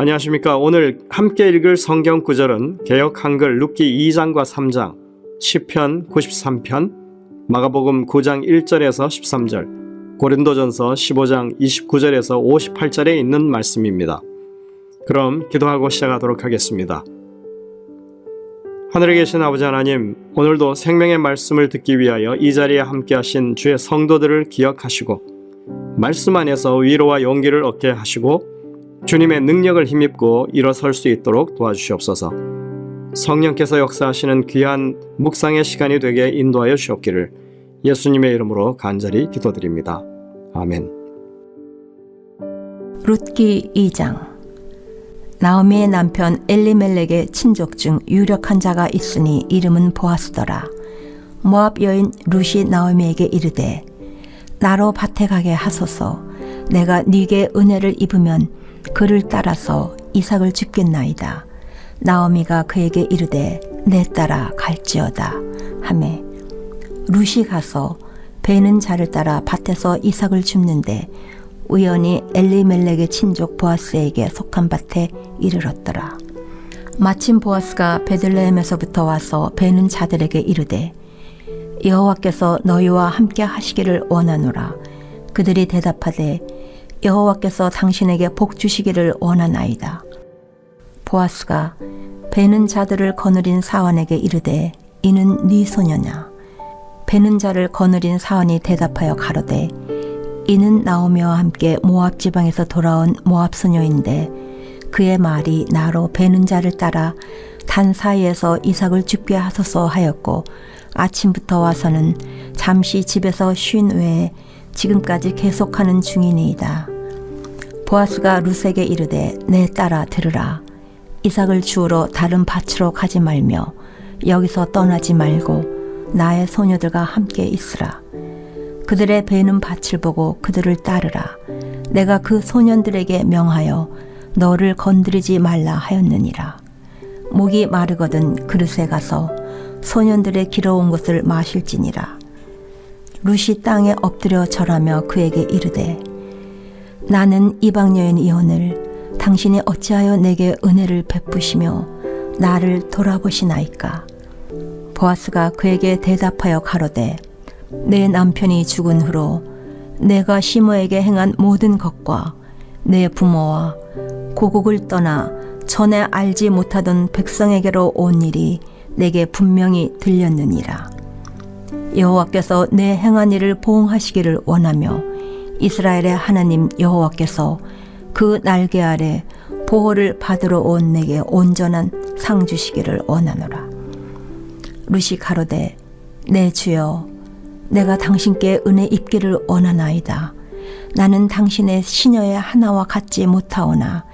안녕하십니까. 오늘 함께 읽을 성경 구절은 개역 한글 룻기 2장과 3장, 시편 93편, 마가복음 9장 1절에서 13절, 고린도전서 15장 29절에서 58절에 있는 말씀입니다. 그럼 기도하고 시작하도록 하겠습니다. 하늘에 계신 아버지 하나님, 오늘도 생명의 말씀을 듣기 위하여 이 자리에 함께 하신 주의 성도들을 기억하시고 말씀 안에서 위로와 용기를 얻게 하시고 주님의 능력을 힘입고 일어설 수 있도록 도와주시옵소서. 성령께서 역사하시는 귀한 묵상의 시간이 되게 인도하여 주옵기를 예수님의 이름으로 간절히 기도드립니다. 아멘. 룻기 2장 나오미의 남편 엘리멜렉의 친족 중 유력한 자가 있으니 이름은 보아스더라. 모압 여인 룻이 나오미에게 이르되 나로 밭에 가게 하소서 내가 네게 은혜를 입으면 그를 따라서 이삭을 죽겠나이다. 나오미가 그에게 이르되 내 따라 갈지어다 하매 룻이 가서 배는 자를 따라 밭에서 이삭을 줍는데 우연히 엘리멜렉의 친족 보아스에게 속한 밭에 이르렀더라. 마침 보아스가 베들레헴에서부터 와서 배는 자들에게 이르되 여호와께서 너희와 함께 하시기를 원하노라. 그들이 대답하되 여호와께서 당신에게 복 주시기를 원하나이다. 보아스가 배는 자들을 거느린 사환에게 이르되 이는 네 소녀냐. 배는 자를 거느린 사환이 대답하여 가로되 이는 나오미와 함께 모압 지방에서 돌아온 모압 소녀인데 그의 말이 나로 배는 자를 따라 단 사이에서 이삭을 죽게 하소서 하였고 아침부터 와서는 잠시 집에서 쉰 외에 지금까지 계속하는 중이니이다. 보아스가 룻에게 이르되 내 따라 들으라. 이삭을 주우러 다른 밭으로 가지 말며 여기서 떠나지 말고 나의 소녀들과 함께 있으라. 그들의 베는 밭을 보고 그들을 따르라. 내가 그 소년들에게 명하여 너를 건드리지 말라 하였느니라. 목이 마르거든 그릇에 가서 소년들의 길어온 것을 마실지니라. 룻이 땅에 엎드려 절하며 그에게 이르되 나는 이방 여인이오늘 당신이 어찌하여 내게 은혜를 베푸시며 나를 돌아보시나이까 보아스가 그에게 대답하여 가로되 내 남편이 죽은 후로 내가 시므에게 행한 모든 것과 내 부모와 고국을 떠나 전에 알지 못하던 백성에게로 온 일이 내게 분명히 들렸느니라. 여호와께서 내 행한 일을 보응하시기를 원하며 이스라엘의 하나님 여호와께서 그 날개 아래 보호를 받으러 온 내게 온전한 상 주시기를 원하노라. 루시 가로되 내 주여 내가 당신께 은혜 입기를 원하나이다. 나는 당신의 시녀의 하나와 같지 못하오나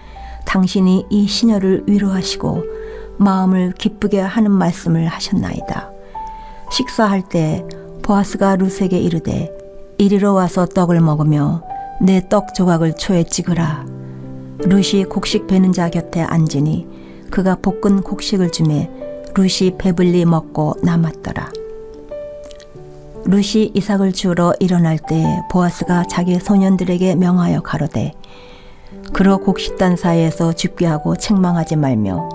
당신이 이 시녀를 위로하시고 마음을 기쁘게 하는 말씀을 하셨나이다. 식사할 때 보아스가 룻에게 이르되 이리로 와서 떡을 먹으며 내 떡 조각을 초에 찍으라. 룻이 곡식 베는 자 곁에 앉으니 그가 볶은 곡식을 주매 룻이 배불리 먹고 남았더라. 룻이 이삭을 주러 일어날 때 보아스가 자기 소년들에게 명하여 가로되 그러 곡식단 사이에서 죽게 하고 책망하지 말며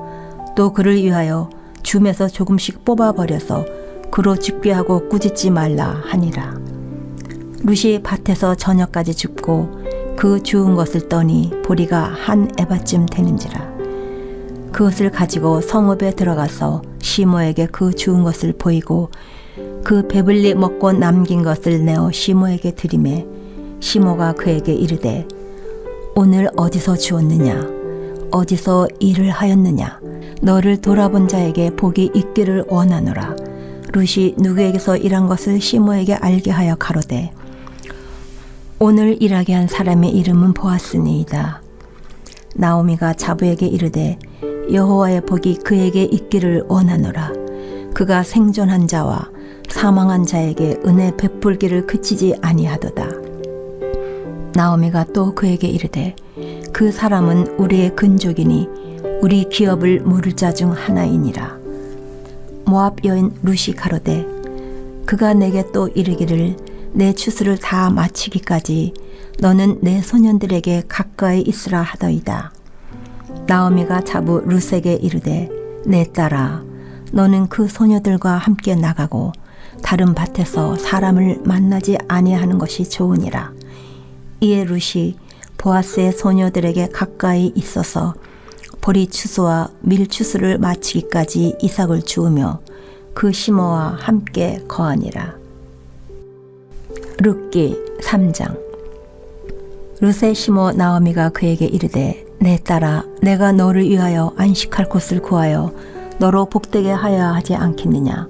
또 그를 위하여 줌에서 조금씩 뽑아 버려서 그로 죽게 하고 꾸짖지 말라 하니라. 룻이 밭에서 저녁까지 줍고 그 주운 것을 떠니 보리가 한 에바쯤 되는지라. 그것을 가지고 성읍에 들어가서 시모에게 그 주운 것을 보이고 그 배불리 먹고 남긴 것을 내어 시모에게 드리매 시모가 그에게 이르되 오늘 어디서 주었느냐 어디서 일을 하였느냐 너를 돌아본 자에게 복이 있기를 원하노라 룻이 누구에게서 일한 것을 시모에게 알게 하여 가로되 오늘 일하게 한 사람의 이름은 보았으니이다 나오미가 자부에게 이르되 여호와의 복이 그에게 있기를 원하노라 그가 생존한 자와 사망한 자에게 은혜 베풀기를 그치지 아니하도다. 나오미가 또 그에게 이르되 그 사람은 우리의 근족이니 우리 기업을 물을 자 중 하나이니라. 모압 여인 루시 가로되 그가 내게 또 이르기를 내 추수를 다 마치기까지 너는 내 소년들에게 가까이 있으라 하더이다. 나오미가 자부 루세게 이르되 내 딸아 너는 그 소녀들과 함께 나가고 다른 밭에서 사람을 만나지 아니하는 것이 좋으니라. 이에 룻이 보아스의 소녀들에게 가까이 있어서 보리 추수와 밀 추수를 마치기까지 이삭을 주우며 그 시모와 함께 거하니라. 룻기 3장. 룻의 시모 나오미가 그에게 이르되 내 딸아 내가 너를 위하여 안식할 곳을 구하여 너로 복되게 하여야 하지 않겠느냐?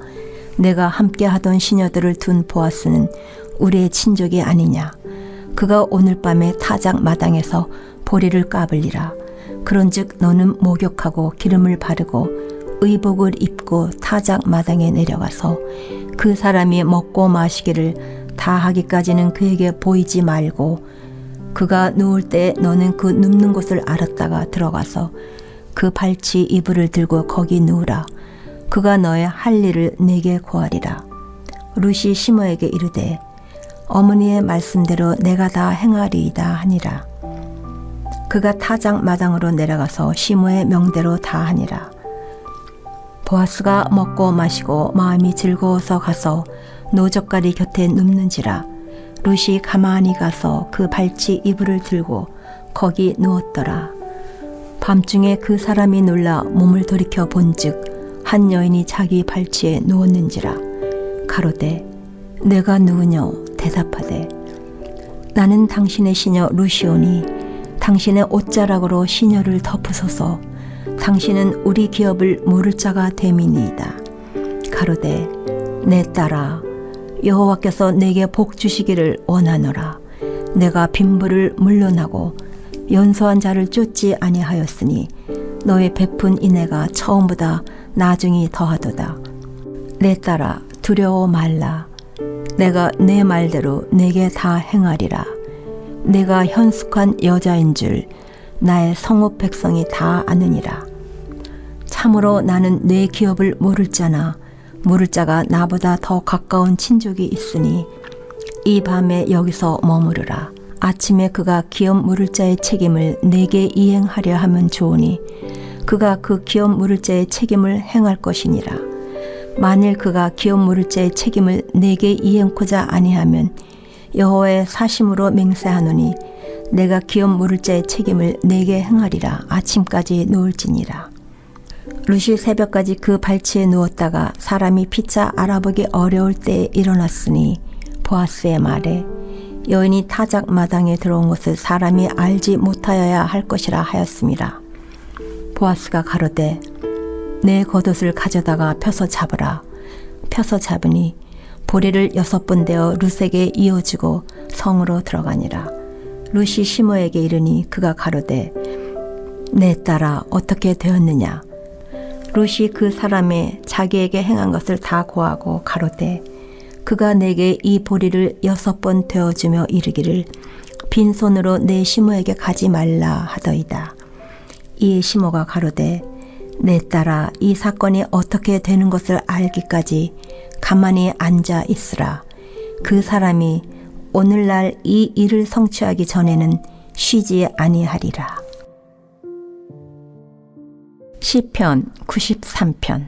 내가 함께 하던 시녀들을 둔 보아스는 우리의 친족이 아니냐? 그가 오늘 밤에 타작 마당에서 보리를 까불리라 그런즉 너는 목욕하고 기름을 바르고 의복을 입고 타작 마당에 내려가서 그 사람이 먹고 마시기를 다 하기까지는 그에게 보이지 말고 그가 누울 때 너는 그 눕는 곳을 알았다가 들어가서 그 발치 이불을 들고 거기 누우라. 그가 너의 할 일을 내게 고하리라. 루시 시모에게 이르되 어머니의 말씀대로 내가 다 행하리이다 하니라. 그가 타작 마당으로 내려가서 시모의 명대로 다 하니라. 보아스가 먹고 마시고 마음이 즐거워서 가서 노젓가리 곁에 눕는지라 룻이 가만히 가서 그 발치 이불을 들고 거기 누웠더라. 밤중에 그 사람이 놀라 몸을 돌이켜 본즉 한 여인이 자기 발치에 누웠는지라 가로되 내가 누구뇨 대답하되 나는 당신의 시녀 루시오니 당신의 옷자락으로 시녀를 덮으소서. 당신은 우리 기업을 모를 자가 됨이니이다. 가로되 내 딸아 여호와께서 내게 복 주시기를 원하노라. 내가 빈부를 물러나고 연소한 자를 쫓지 아니하였으니 너의 베푼 인애가 처음보다 나중이 더하도다. 내 딸아 두려워 말라. 내가 내 말대로 내게 다 행하리라 내가 현숙한 여자인 줄 나의 성읍 백성이 다 아느니라 참으로 나는 내 기업을 모를 자나 모를 자가 나보다 더 가까운 친족이 있으니 이 밤에 여기서 머무르라. 아침에 그가 기업 물을 자의 책임을 내게 이행하려 하면 좋으니 그가 그 기업 물을 자의 책임을 행할 것이니라. 만일 그가 기업 물을 자의 책임을 내게 이행코자 아니하면 여호와의 사심으로 맹세하노니 내가 기업 물을 자의 책임을 내게 행하리라. 아침까지 놓을지니라. 루시 새벽까지 그 발치에 누웠다가 사람이 피차 알아보기 어려울 때에 일어났으니 보아스의 말에 여인이 타작 마당에 들어온 것을 사람이 알지 못하여야 할 것이라 하였습니다. 보아스가 가로되 내 겉옷을 가져다가 펴서 잡으라. 펴서 잡으니 보리를 여섯 번 대어 룻에게 이어주고 성으로 들어가니라. 룻이 시모에게 이르니 그가 가로되 내 딸아 어떻게 되었느냐? 룻이 그 사람의 자기에게 행한 것을 다 고하고 가로되 그가 내게 이 보리를 여섯 번 되어주며 이르기를 빈손으로 내 시모에게 가지 말라 하더이다. 이에 시모가 가로되 내 딸아 이 사건이 어떻게 되는 것을 알기까지 가만히 앉아 있으라. 그 사람이 오늘날 이 일을 성취하기 전에는 쉬지 아니하리라. 시편 93편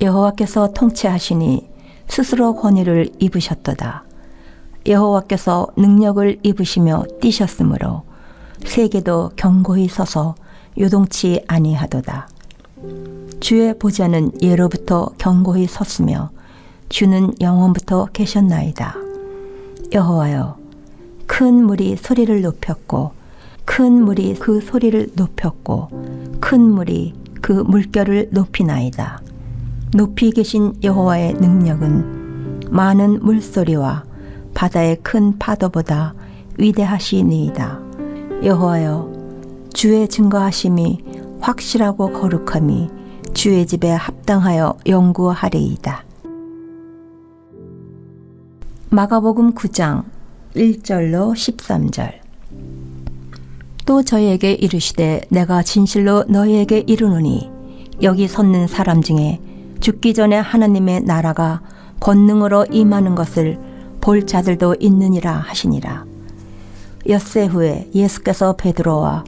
여호와께서 통치하시니 스스로 권위를 입으셨도다. 여호와께서 능력을 입으시며 뛰셨으므로 세계도 경고히 서서 요동치 아니하도다. 주의 보좌는 예로부터 경고히 섰으며 주는 영원부터 계셨나이다. 여호와여 큰 물이 소리를 높였고 큰 물이 그 소리를 높였고 큰 물이 그 물결을 높이나이다. 높이 계신 여호와의 능력은 많은 물소리와 바다의 큰 파도보다 위대하시니이다. 여호와여 주의 증거하심이 확실하고 거룩함이 주의 집에 합당하여 영구하리이다. 마가복음 9장 1절로 13절 또 저희에게 이르시되 내가 진실로 너희에게 이르노니 여기 섰는 사람 중에 죽기 전에 하나님의 나라가 권능으로 임하는 것을 볼 자들도 있느니라 하시니라. 엿새 후에 예수께서 베드로와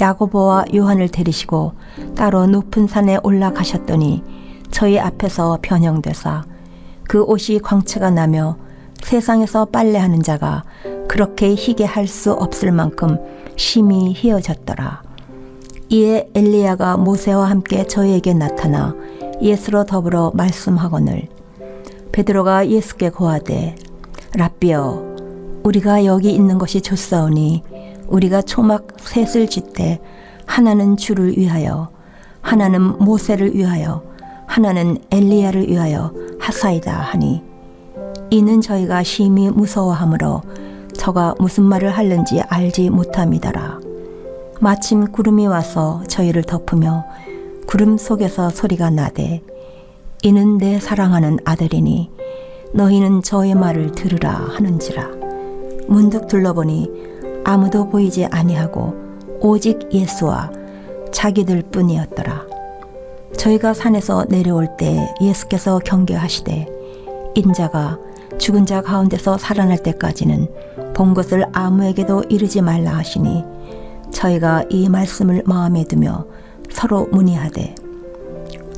야고보와 요한을 데리시고 따로 높은 산에 올라가셨더니 저희 앞에서 변형되사 그 옷이 광채가 나며 세상에서 빨래하는 자가 그렇게 희게 할 수 없을 만큼 심히 희어졌더라. 이에 엘리야가 모세와 함께 저희에게 나타나 예수로 더불어 말씀하거늘 베드로가 예수께 고하되 랍비여 우리가 여기 있는 것이 좋사오니 우리가 초막 셋을 짓되 하나는 주를 위하여 하나는 모세를 위하여 하나는 엘리야를 위하여 하사이다 하니 이는 저희가 심히 무서워하므로 저가 무슨 말을 하는지 알지 못함이더라. 마침 구름이 와서 저희를 덮으며 구름 속에서 소리가 나되 이는 내 사랑하는 아들이니 너희는 저의 말을 들으라 하는지라 문득 둘러보니 아무도 보이지 아니하고 오직 예수와 자기들 뿐이었더라. 저희가 산에서 내려올 때 예수께서 경계하시되 인자가 죽은 자 가운데서 살아날 때까지는 본 것을 아무에게도 이르지 말라 하시니 저희가 이 말씀을 마음에 두며 서로 문의하되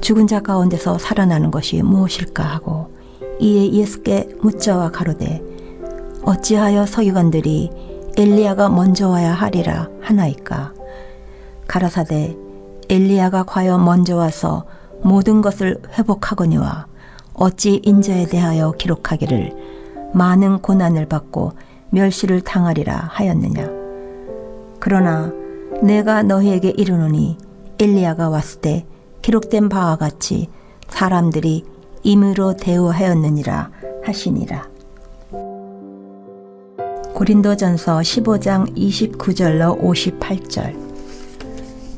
죽은 자 가운데서 살아나는 것이 무엇일까 하고 이에 예수께 묻자와 가로되 어찌하여 서기관들이 엘리야가 먼저 와야 하리라 하나이까 가라사대 엘리야가 과연 먼저 와서 모든 것을 회복하거니와 어찌 인자에 대하여 기록하기를 많은 고난을 받고 멸시를 당하리라 하였느냐 그러나 내가 너희에게 이르노니 엘리야가 왔을 때 기록된 바와 같이 사람들이 임의로 대우하였느니라 하시니라. 고린도전서 15장 29절로 58절.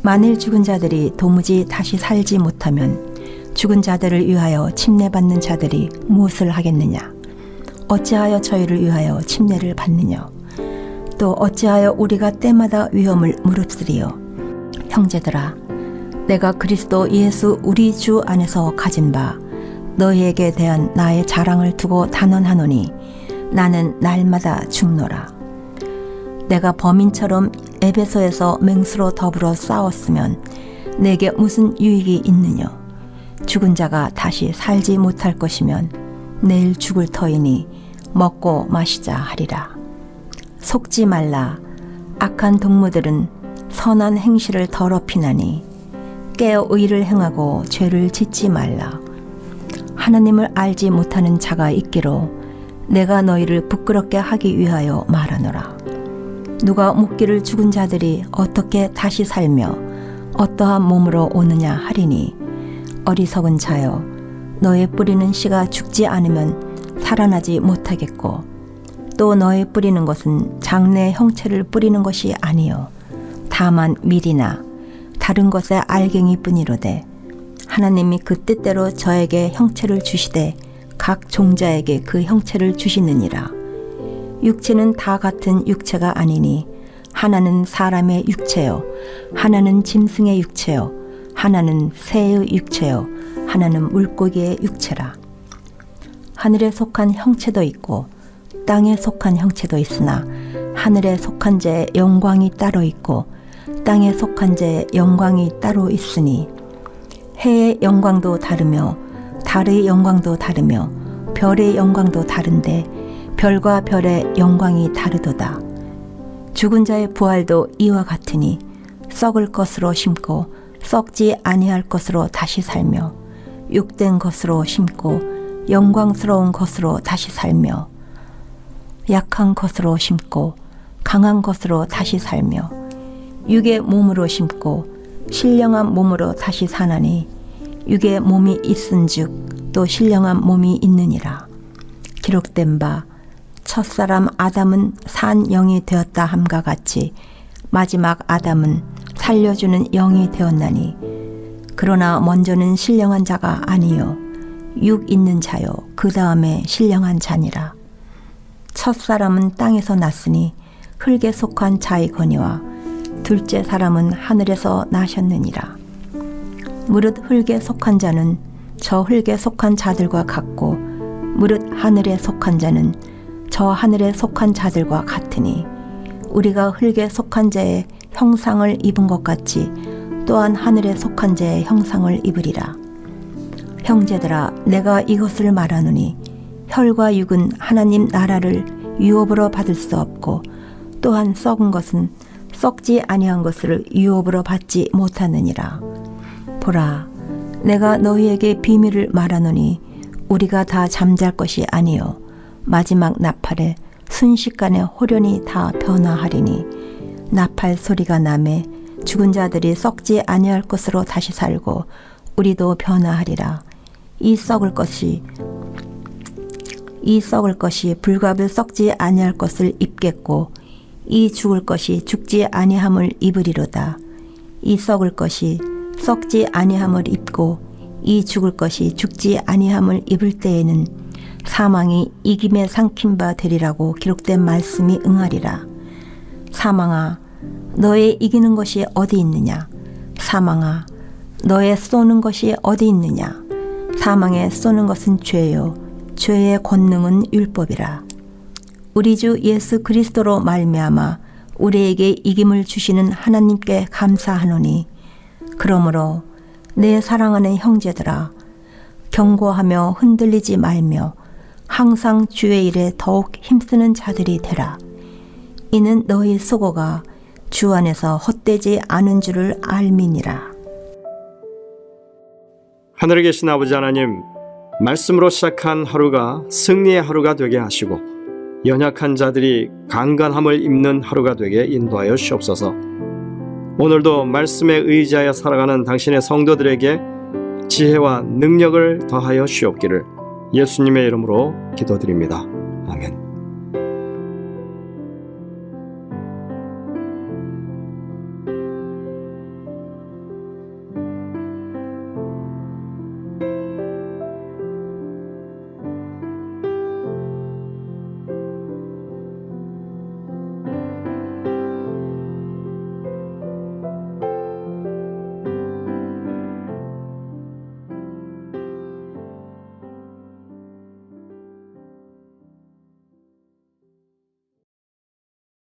만일 죽은 자들이 도무지 다시 살지 못하면 죽은 자들을 위하여 침례받는 자들이 무엇을 하겠느냐? 어찌하여 저희를 위하여 침례를 받느냐? 또 어찌하여 우리가 때마다 위험을 무릅쓰리요? 형제들아 내가 그리스도 예수 우리 주 안에서 가진 바 너희에게 대한 나의 자랑을 두고 단언하노니 나는 날마다 죽노라 내가 범인처럼 에베소에서 맹수로 더불어 싸웠으면 내게 무슨 유익이 있느냐 죽은 자가 다시 살지 못할 것이면 내일 죽을 터이니 먹고 마시자 하리라 속지 말라. 악한 동무들은 선한 행실을 더럽히나니 깨어 의를 행하고 죄를 짓지 말라. 하나님을 알지 못하는 자가 있기로 내가 너희를 부끄럽게 하기 위하여 말하노라. 누가 묻기를 죽은 자들이 어떻게 다시 살며 어떠한 몸으로 오느냐 하리니 어리석은 자여 너의 뿌리는 씨가 죽지 않으면 살아나지 못하겠고 또 너의 뿌리는 것은 장래 형체를 뿌리는 것이 아니요 다만 밀이나 다른 것의 알갱이 뿐이로되 하나님이 그 뜻대로 저에게 형체를 주시되 각 종자에게 그 형체를 주시느니라. 육체는 다 같은 육체가 아니니 하나는 사람의 육체요 하나는 짐승의 육체요 하나는 새의 육체요 하나는 물고기의 육체라. 하늘에 속한 형체도 있고 땅에 속한 형체도 있으나 하늘에 속한 자의 영광이 따로 있고 땅에 속한 자의 영광이 따로 있으니 해의 영광도 다르며 달의 영광도 다르며 별의 영광도 다른데 별과 별의 영광이 다르도다. 죽은 자의 부활도 이와 같으니 썩을 것으로 심고 썩지 아니할 것으로 다시 살며 육된 것으로 심고 영광스러운 것으로 다시 살며 약한 것으로 심고 강한 것으로 다시 살며 육의 몸으로 심고 신령한 몸으로 다시 사나니 육의 몸이 있은즉 또 신령한 몸이 있느니라. 기록된 바 첫사람 아담은 산 영이 되었다 함과 같이 마지막 아담은 살려주는 영이 되었나니. 그러나 먼저는 신령한 자가 아니요. 육 있는 자요. 그 다음에 신령한 자니라. 첫 사람은 땅에서 났으니 흙에 속한 자이거니와 둘째 사람은 하늘에서 나셨느니라. 무릇 흙에 속한 자는 저 흙에 속한 자들과 같고 무릇 하늘에 속한 자는 저 하늘에 속한 자들과 같으니 우리가 흙에 속한 자의 형상을 입은 것 같이 또한 하늘에 속한 자의 형상을 입으리라. 형제들아 내가 이것을 말하노니 혈과 육은 하나님 나라를 유업으로 받을 수 없고 또한 썩은 것은 썩지 아니한 것을 유업으로 받지 못하느니라. 보라, 내가 너희에게 비밀을 말하노니 우리가 다 잠잘 것이 아니요 마지막 나팔에 순식간에 호련히 다 변화하리니 나팔 소리가 남에 죽은 자들이 썩지 아니할 것으로 다시 살고 우리도 변화하리라. 이 썩을 것이 이 썩을 것이 불갑을 썩지 아니할 것을 입겠고 이 죽을 것이 죽지 아니함을 입으리로다. 이 썩을 것이 썩지 아니함을 입고 이 죽을 것이 죽지 아니함을 입을 때에는 사망이 이김에 삼킨 바 되리라고 기록된 말씀이 응하리라. 사망아, 너의 이기는 것이 어디 있느냐? 사망아, 너의 쏘는 것이 어디 있느냐? 사망에 쏘는 것은 죄요, 죄의 권능은 율법이라. 우리 주 예수 그리스도로 말미암아 우리에게 이김을 주시는 하나님께 감사하노니 그러므로 내 사랑하는 형제들아 경고하며 흔들리지 말며 항상 주의 일에 더욱 힘쓰는 자들이 되라 이는 너희 수고가 주 안에서 헛되지 않은 줄을 알미니라 하늘에 계신 아버지 하나님, 말씀으로 시작한 하루가 승리의 하루가 되게 하시고 연약한 자들이 강건함을 입는 하루가 되게 인도하여 주옵소서. 오늘도 말씀에 의지하여 살아가는 당신의 성도들에게 지혜와 능력을 더하여 주옵기를 예수님의 이름으로 기도드립니다. 아멘.